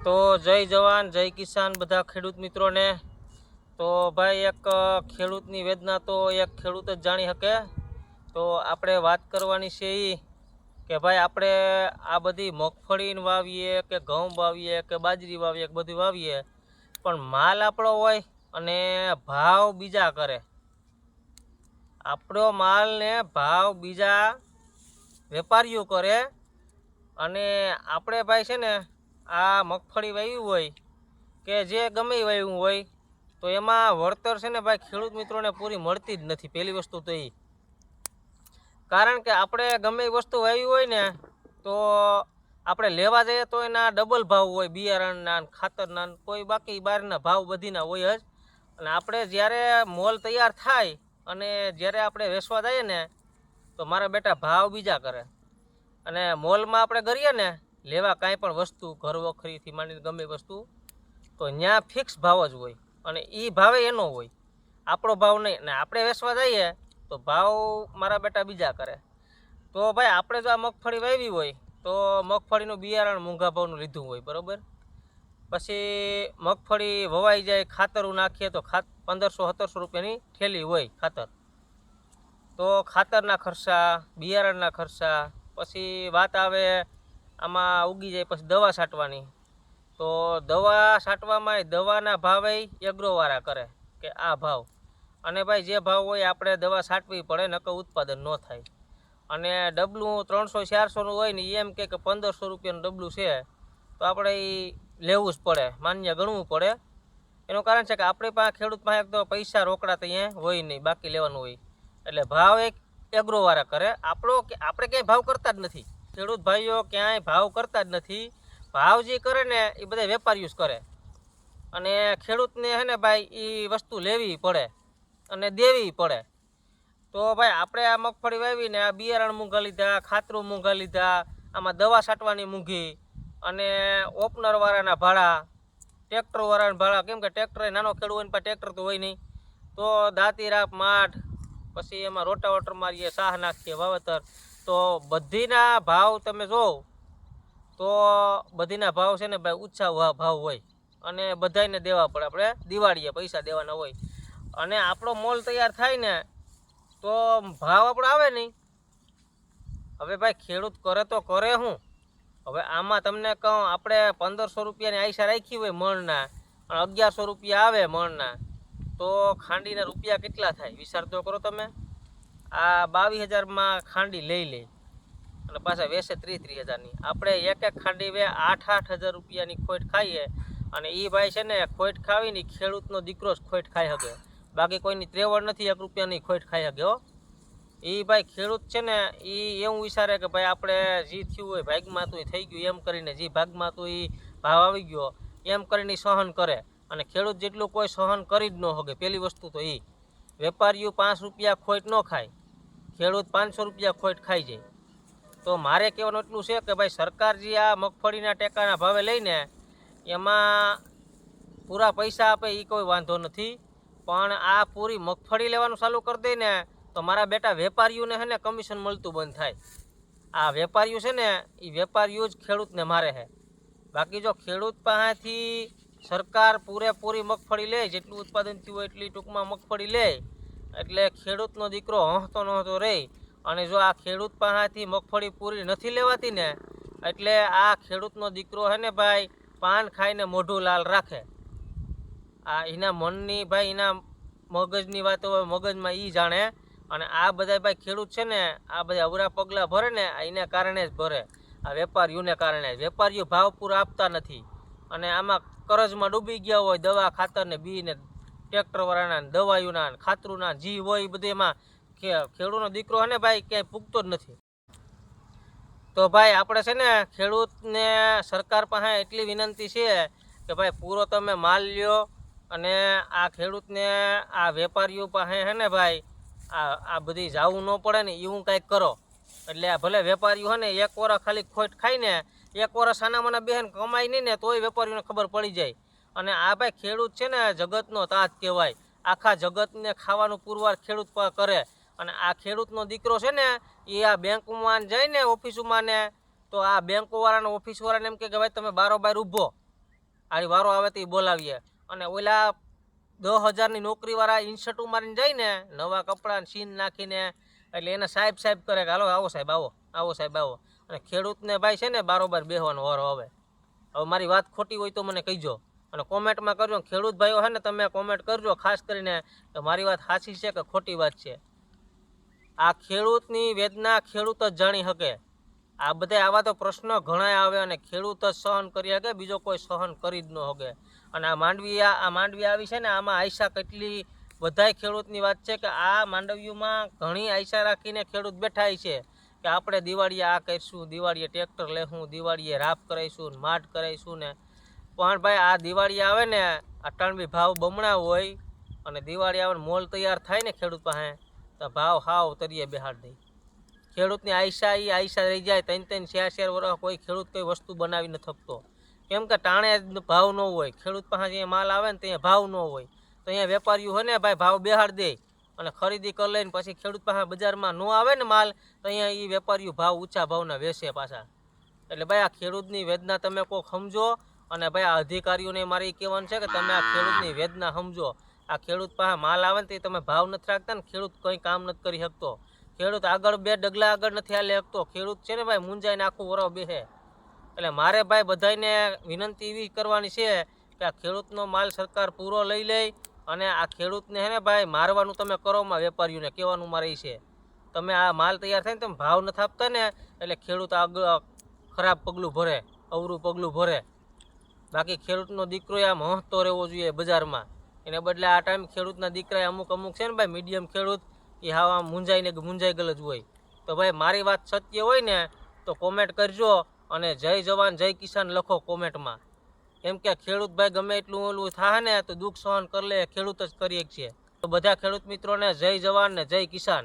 તો જય જવાન, જય કિસાન બધા ખેડૂત મિત્રોને. તો ભાઈ એક ખેડૂતની વેદના તો એક ખેડૂત જ જાણી શકે. તો આપણે વાત કરવાની છે એ કે ભાઈ આપણે આ બધી મગફળીને વાવીએ કે ઘઉં વાવીએ કે બાજરી વાવીએ કે બધું વાવીએ, પણ માલ આપણો હોય અને ભાવ બીજા કરે. આપણો માલને ભાવ બીજા વેપારીઓ કરે અને આપણે ભાઈ છે ને આ મગફળી વાવ્યું હોય કે જે ગમે વાવ્યું હોય, તો એમાં વળતર છે ને ભાઈ ખેડૂત મિત્રોને પૂરી મળતી જ નથી, પહેલી વસ્તુ તો એ કારણ કે આપણે ગમે એ વસ્તુ વાવી હોય ને, તો આપણે લેવા જઈએ તો એના ડબલ ભાવ હોય, બિયારણના ખાતરના કોઈ બાકી બહારના ભાવ બધીના હોય જ. અને આપણે જ્યારે મોલ તૈયાર થાય અને જ્યારે આપણે વેચવા જઈએ ને, તો મારા બેટા ભાવ બીજા કરે. અને મોલમાં આપણે કરીએ ને લેવા કાંઈ પણ વસ્તુ, ઘર વખરીથી માંડીને ગમે વસ્તુ, તો ત્યાં ફિક્સ ભાવ જ હોય. અને એ ભાવે એનો હોય. આપણો ભાવ નહીં. ને આપણે વેચવા જઈએ, તો ભાવ મારા બેટા બીજા કરે. તો ભાઈ, આપણે જો આ મગફળી વાવી હોય, તો મગફળીનું બિયારણ મોંઘા ભાવનું લીધું હોય, બરાબર? પછી મગફળી વવાઈ જાય, ખાતરું નાખીએ, તો ખાત પંદરસો, સત્તરસો રૂપિયાની થેલી હોય ખાતર. તો ખાતરના ખર્ચા, બિયારણના ખર્ચા, પછી વાત આવે આમાં ઉગી જાય પછી દવા છાંટવાની. તો દવા છાંટવામાં દવાના ભાવે એગ્રોવાળા કરે કે આ ભાવ. અને ભાઈ જે ભાવ હોય આપણે દવા છાંટવી પડે, નકર ઉત્પાદન ન થાય. અને ડબલું ત્રણસો, ચારસોનું હોય ને એમ કે પંદરસો રૂપિયાનું ડબલું છે, તો આપણે એ લેવું જ પડે, માન્ય ગણવું પડે. એનું કારણ છે કે આપણી પાસે ખેડૂત પાસે તો પૈસા રોકડા તો અહીંયા હોય નહીં, બાકી લેવાનું હોય. એટલે ભાવ એક એગ્રોવાળા કરે. આપણો કે આપણે ક્યાંય ભાવ કરતા જ નથી. ખેડૂત ભાઈઓ ક્યાંય ભાવ કરતા જ નથી. ભાવ જે કરે ને એ બધા વેપારીઓ જ કરે. અને ખેડૂતને હે ને ભાઈ એ વસ્તુ લેવી પડે અને દેવી પડે. તો ભાઈ, આપણે આ મગફળી વાવીને આ બિયારણ મૂંઘા લીધા, ખાતરું મૂંઘા લીધા, આમાં દવા છાંટવાની મૂંઘી અને ઓપનરવાળાના ભાડા ટ્રેક્ટરવાળાના ભાડા. કેમ કે ટ્રેક્ટર નાનો ખેડૂત હોય ને ટ્રેક્ટર તો હોય નહીં. તો દાંતી રાપ માઠ, પછી એમાં રોટાવટર મારીએ, સાહ નાખીએ, વાવેતર. તો બધીના ભાવ તમે જોવો તો બધીના ભાવ છે ને ભાઈ ઊંચા ભાવ હોય. અને બધાયને દેવા પડે. આપણે દિવાળીએ પૈસા દેવાના હોય. અને આપણો મોલ તૈયાર થાય ને, તો ભાવ આપણો આવે નહીં. હવે ભાઈ ખેડૂત કરે તો કરે શું હવે આમાં તમને કહું, આપણે પંદરસો રૂપિયાની આયસા રાખી હોય મણના અને અગિયારસો રૂપિયા આવે મણના, તો ખાંડીના રૂપિયા કેટલા થાય? વિચાર તો કરો તમે. આ બાવીસ હજારમાં ખાંડી લઈ લે. અને પાછા વેસે ત્રીસ ત્રીસ હજારની. આપણે એક એક ખાંડી વે આઠ આઠ હજાર રૂપિયાની ખોટ ખાઈએ અને એ ભાઈ છે ને ખોટ ખાવીને ખેડૂતનો દીકરો જ ખોટ ખાઈ શકે બાકી કોઈની ત્રેવડ નથી, એક રૂપિયાની ખોટ ખાઈ શકે હો. એ ભાઈ ખેડૂત છે ને એ એવું વિચારે કે ભાઈ આપણે જે થયું હોય ભાગમાં તો થઈ ગયું. એમ કરીને જે ભાગમાં તો એ ભાવ આવી ગયો, એમ કરીને સહન કરે. અને ખેડૂત જેટલું કોઈ સહન કરી જ ન શકે પહેલી વસ્તુ તો એ વેપારીઓ પાંચ રૂપિયા ખોટ ન ખાય. ખેડૂત પાંચસો રૂપિયા ખોટ ખાઈ જાય. તો મારે કહેવાનું એટલું છે કે ભાઈ સરકાર જે આ મગફળીના ટેકાના ભાવે લઈને એમાં પૂરા પૈસા આપે એ કોઈ વાંધો નથી. પણ આ પૂરી મગફળી લેવાનું ચાલુ કરી દે ને તો મારા બેટા વેપારીઓને છે ને કમિશન મળતું બંધ થાય. આ વેપારીઓ છે ને એ વેપારીઓ જ ખેડૂતને મારે છે બાકી જો ખેડૂત પાસેથી સરકાર પૂરેપૂરી મગફળી લે, જેટલું ઉત્પાદન થયું હોય એટલી ટૂંકમાં મગફળી લે એટલે ખેડૂતનો દીકરો હંહતો નહોતો રહે અને જો આ ખેડૂત પાસેથી મગફળી પૂરી નથી લેવાતી ને, એટલે આ ખેડૂતનો દીકરો છે ને ભાઈ, પાન ખાઈને મોઢું લાલ રાખે. આ એના મનની ભાઈ, એના મગજની વાતો હોય, મગજમાં એ જાણે. અને આ બધા ભાઈ ખેડૂત છે ને, આ બધા અવરા પગલાં ભરે ને એના કારણે જ ભરે. આ વેપારીઓને કારણે વેપારીઓ ભાવ પૂરા આપતા નથી. અને આમાં કરજમાં ડૂબી ગયા હોય દવા ખાતર ને બી ને ટ્રેક્ટરવાળાના ને દવાઈઓના ને ખાતરુના જી હોય એ બધું એમાં ખેડૂતનો દીકરો છે ને ભાઈ ક્યાંય પૂગતો જ નથી. તો ભાઈ આપણે છે ને ખેડૂતને સરકાર પાસે એટલી વિનંતી છે કે ભાઈ પૂરો તમે માલ લ્યો અને આ ખેડૂતને આ વેપારીઓ પાસે છે ને ભાઈ આ આ બધી જાવું ન પડે ને એવું કાંઈક કરો. એટલે ભલે વેપારીઓ છે ને એક વરસ ખાલી ખોટ ખાઈને એક વરસ આના મને બેન કમાય નહીં ને તોય વેપારીઓને ખબર પડી જાય. અને આ ભાઈ ખેડૂત છે ને જગતનો તાત કહેવાય. આખા જગતને ખાવાનું પુરવાર ખેડૂત કરે. અને આ ખેડૂતનો દીકરો છે ને, એ આ બેંકમાં જાય ને ઓફિસમાં ને, તો આ બેંકોવાળાને, ઓફિસવાળાને એમ કે ભાઈ તમે બારોબાર ઊભો. આ વારો આવે તો એ બોલાવીએ. અને ઓલા દસ હજારની નોકરીવાળા ઇન્સર્ટ મારીને જાય ને નવા કપડાં સીન નાખીને, એટલે એને સાહેબ સાહેબ કરે કે, હાલો, આવો સાહેબ, આવો આવો સાહેબ, આવો. અને ખેડૂતને ભાઈ છે ને બારોબાર બેહવાનો વારો આવે. હવે મારી વાત ખોટી હોય તો મને કહીજો. અને કોમેન્ટમાં કરજો. ખેડૂત ભાઈઓ હે ને, તમે કોમેન્ટ કરજો. ખાસ કરીને કે મારી વાત સાચી છે કે ખોટી વાત છે? આ ખેડૂતની વેદના ખેડૂત જ જાણી શકે. આ બધા આવા તો પ્રશ્નો ઘણા આવે અને ખેડૂત જ સહન કરી શકે, બીજો કોઈ સહન કરી જ ન શકે. અને આ માંડવી આ માંડવી આવી છે ને, આમાં આયસા કેટલી બધાય ખેડૂતની વાત છે કે આ માંડવીઓમાં ઘણી આયસા રાખીને ખેડૂત બેઠા છે કે આપણે દિવાળીએ આ કરીશું, દિવાળીએ ટ્રેક્ટર લેશું દિવાળીએ રાપ કરાવીશું માટ કરાવીશું ને પણ ભાઈ આ દિવાળી આવે ને અટાણબી ભાવ બમણા હોય અને દિવાળી આવે મોલ તૈયાર થાય ને ખેડૂત પાસે, તો ભાવ હાવ તરીએ બેહાડ દે. ખેડૂતની આયસા એ આયસા રહી જાય ત્રણ ત્રણ શેર શેર વર્ષ કોઈ ખેડૂત કોઈ વસ્તુ બનાવી ન થકતો કેમ કે ટાણે જ ભાવ ન હોય, ખેડૂત પાસે અહીંયા માલ આવે ને ત્યાં ભાવ ન હોય. તો અહીંયા વેપારીઓ હોય ને, ભાઈ ભાવ બેહાડ દે અને ખરીદી કરી લઈને પછી ખેડૂત પાસે બજારમાં ન આવે ને માલ, તો અહીંયા એ વેપારીઓ ભાવ ઊંચા ભાવના વેચે પાછા. એટલે ભાઈ આ ખેડૂતની વેદના તમે કોક સમજો અને ભાઈ આ અધિકારીઓને મારે એ કહેવાનું છે કે તમે આ ખેડૂતની વેદના સમજો. આ ખેડૂત પાસે માલ આવે ને તે તમે ભાવ નથી રાખતા ને ખેડૂત કંઈ કામ નથી કરી શકતો. ખેડૂત આગળ બે ડગલા આગળ નથી હાલી શકતો. ખેડૂત છે ને ભાઈ મુંજાઈને આખું વરો બેસે. એટલે મારે ભાઈ બધાને વિનંતી એવી કરવાની છે કે આ ખેડૂતનો માલ સરકાર પૂરો લઈ લે અને આ ખેડૂતને હે ને ભાઈ મારવાનું તમે કરોમાં વેપારીઓને કહેવાનું મારે છે. તમે આ માલ તૈયાર થાય ને તમે ભાવ નથી આપતા ને એટલે ખેડૂત આગળ ખરાબ પગલું ભરે, અવરું પગલું ભરે. બાકી ખેડૂતનો દીકરો આમ હસતો રહેવો જોઈએ બજારમાં. એને બદલે આ ટાઈમ ખેડૂતના દીકરા અમુક અમુક છે ને ભાઈ મીડિયમ ખેડૂત, એ હાવ આમ મૂંઝાઈને મૂંઝાઈ ગયેલ જ હોય. તો ભાઈ મારી વાત સત્ય હોય ને, તો કોમેન્ટ કરજો અને જય જવાન, જય કિસાન લખો કોમેન્ટમાં કેમ કે ખેડૂત ભાઈ ગમે એટલું ઓલું થાય ને, તો દુઃખ સહન કરી લે, ખેડૂત જ કરીએ છીએ તો બધા ખેડૂત મિત્રોને જય જવાન ને જય કિસાન.